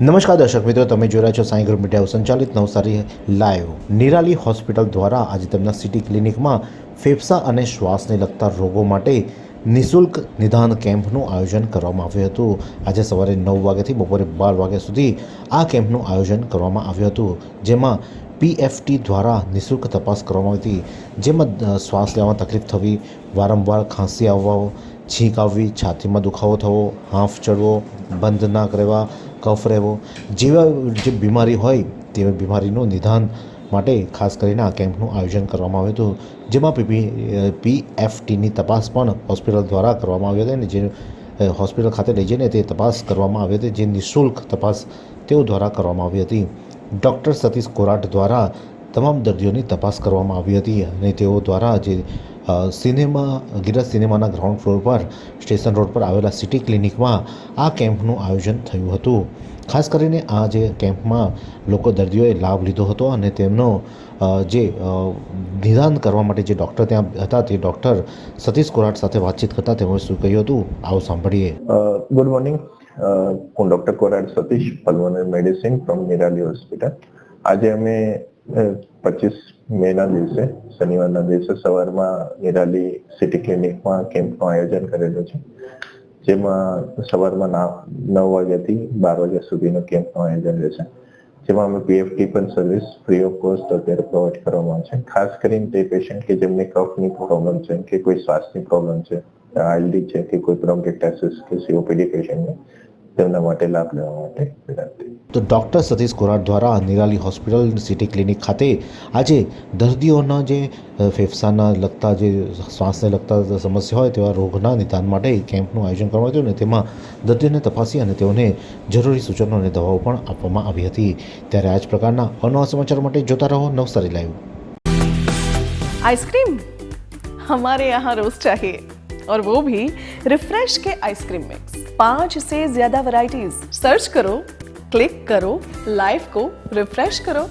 નમસ્કાર દર્શક મિત્રો, તમે જોઈ રહ્યા છો સાંઈ ગ્રુપ મીડિયા સંચાલિત નવસારી લાઈવ. નિરાલી હોસ્પિટલ દ્વારા આજે તેમના સિટી ક્લિનિકમાં ફેફસા અને શ્વાસને લગતા રોગો માટે નિઃશુલ્ક નિદાન કેમ્પનું આયોજન કરવામાં આવ્યું હતું. આજે સવારે નવ વાગ્યાથી બપોરે બાર વાગ્યા સુધી આ કેમ્પનું આયોજન કરવામાં આવ્યું હતું, જેમાં પીએફટી દ્વારા નિઃશુલ્ક તપાસ કરવામાં આવી હતી, જેમાં શ્વાસ લેવામાં તકલીફ થવી, વારંવાર ખાંસી આવવા, છીંક આવવી, છાતીમાં દુખાવો થવો, હાંફ ચડવો, બંધ ના કરવા કફ રહેવો, જેવા જે બીમારી હોય તેવી બીમારીનું નિદાન માટે ખાસ કરીને આ કેમ્પનું આયોજન કરવામાં આવ્યું હતું, જેમાં પીપી પીએફટીની તપાસ પણ હોસ્પિટલ દ્વારા કરવામાં આવી હતી અને જે હોસ્પિટલ ખાતે લઈ જઈને તે તપાસ કરવામાં આવી હતી, જે નિઃશુલ્ક તપાસ તેઓ દ્વારા કરવામાં આવી હતી. ડૉક્ટર સતીશ કોરાટ દ્વારા તમામ દર્દીઓની તપાસ કરવામાં આવી હતી અને તેઓ દ્વારા જે સિનેમા ગિરજ સિનેમાના ગ્રાઉન્ડ ફ્લોર પર, સ્ટેશન રોડ પર આવેલા સિટી ક્લિનિકમાં આ કેમ્પનું આયોજન થયું હતું. ખાસ કરીને આ જે કેમ્પમાં લોકો દર્દીઓએ લાભ લીધો હતો અને તેમનો જે નિદાન કરવા માટે જે ડૉક્ટર ત્યાં હતા તે ડૉક્ટર સતીશ કોરાટ સાથે વાતચીત કરતા તેમણે શું કહ્યું હતું? આવો સાંભળીએ. ગુડ મોર્નિંગ હું doctor Korat Satish pulmonary medicine from Nirali hospital આજે અમે પચીસ મે ના દિવસે, શનિવારના દિવસે સવારમાં નિરાલી સિટી ક્લિનિકમાં કેમ્પનું આયોજન કરેલું છે. જેમાં સવારમાં નવ વાગ્યાથી બાર વાગ્યા સુધીનો કેમ્પનું આયોજન રહેશે જેમાં અમે પીએફટી પણ સર્વિસ ફ્રી ઓફ કોસ્ટ અત્યારે પ્રોવાઈડ કરવામાં છે. ખાસ કરીને તે પેશન્ટ કે જેમને કફની પ્રોબ્લેમ છે, કે કોઈ શ્વાસની પ્રોબ્લેમ છે, આઈએલડી છે, કે કોઈ બ્રોન્કેટાઇટિસ કે સીઓપીડી પેશન્ટને તેમના માટે લાભ લેવા માટે તો ડૉક્ટર સતીશ કોરાટ દ્વારા નિરાલી હોસ્પિટલ સિટી ક્લિનિક ખાતે આજે દર્દીઓના જે અ, ફેફસાના લગતા જે શ્વાસને લગતા સમસ્યા હોય તેવા રોગના નિદાન માટે કેમ્પનું આયોજન કરવામાં આવ્યું અને તેમાં દર્દીઓને તપાસી અને તેઓને જરૂરી સૂચનો અને દવાઓ પણ આપવામાં આવી હતી ત્યારે આ જ પ્રકારના અનવા સમાચાર માટે જોતા રહો નવસારી લાઈવ आइसक्रीम हमारे यहाँ रोज चाहिए और वो भी रिफ्रेश के आइसक्रीम मिक्स पांच से ज्यादा वैरायटीज सर्च करो ક્લિક કરો લાઈવ કો રિફ્રેશ કરો.